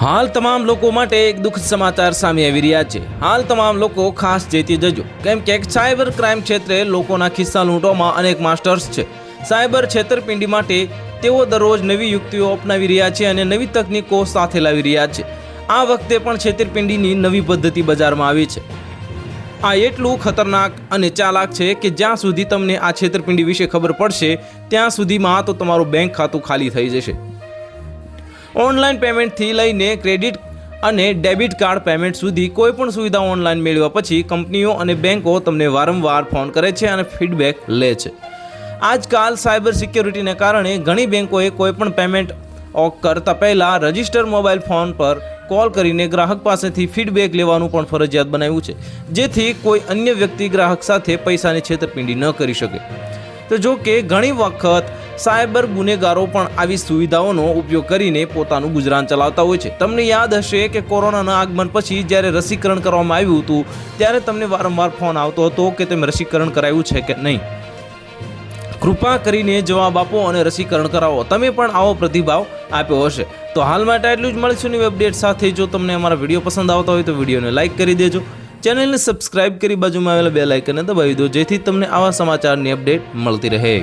હાલ તમામ લોકો માટે એક દુઃખદ સમાચાર સામે આવી રહ્યા છે. હાલ તમામ લોકો ખાસ જેતી જજો. કેમ કે સાયબર ક્રાઇમ ક્ષેત્રે લોકોના ખિસ્સા લૂંટવામાં અનેક માસ્ટર્સ છે. સાયબર છેતરપિંડી માટે તેઓ દરરોજ નવી યુક્તિઓ અપનાવી રહ્યા છે અને નવી તકનીકો સાથે લાવી રહ્યા છે. આ વખતે પણ છેતરપિંડીની નવી પદ્ધતિ બજારમાં આવી છે. આ એટલું ખતરનાક અને ચાલાક છે કે જ્યાં સુધી તમને આ છેતરપિંડી વિશે ખબર પડશે, ત્યાં સુધીમાં તો તમારું બેંક ખાતું ખાલી થઈ જશે. ઓનલાઈન પેમેન્ટથી લઈને ક્રેડિટ અને ડેબિટ કાર્ડ પેમેન્ટ સુધી કોઈપણ સુવિધા ઓનલાઈન મેળવ્યા પછી કંપનીઓ અને બેંકો તમને વારંવાર ફોન કરે છે અને ફીડબેક લે છે. આજકાલ સાયબર સિક્યોરિટીને કારણે ઘણી બેંકોએ કોઈપણ પેમેન્ટ પેમેન્ટ કરતા પહેલાં રજિસ્ટર મોબાઈલ ફોન પર કોલ કરીને ગ્રાહક પાસેથી ફીડબેક લેવાનું પણ ફરજિયાત બનાવ્યું છે. જેથી કોઈ અન્ય વ્યક્તિ ગ્રાહક સાથે પૈસાની છેતરપિંડી ન કરી શકે. તો જો કે ઘણી વખત સાયબર ગુનેગારો પણ આવી સુવિધાઓનો ઉપયોગ કરીને પોતાનું ગુજરાન ચલાવતા હોય છે. તમને યાદ હશે કે કોરોનાના આગમન પછી જ્યારે રસીકરણ કરવામાં આવ્યું હતું, ત્યારે તમને વારંવાર ફોન આવતો હતો કે તમે રસીકરણ કરાવ્યું છે કે નહીં. કૃપા કરીને જવાબ આપો અને રસીકરણ કરાવો. તમે પણ આવો પ્રતિભાવ આપ્યો હશે. તો હાલ માટે એટલું જ. મળીશું નવી અપડેટ સાથે. જો તમને અમારા વીડિયો પસંદ આવતા હોય તો વિડીયોને લાઇક કરી દેજો. ચેનલને સબસ્ક્રાઇબ કરી બાજુમાં આવેલા બે લાઇકને દબાવી દો, જેથી તમને આવા સમાચારની અપડેટ મળતી રહે.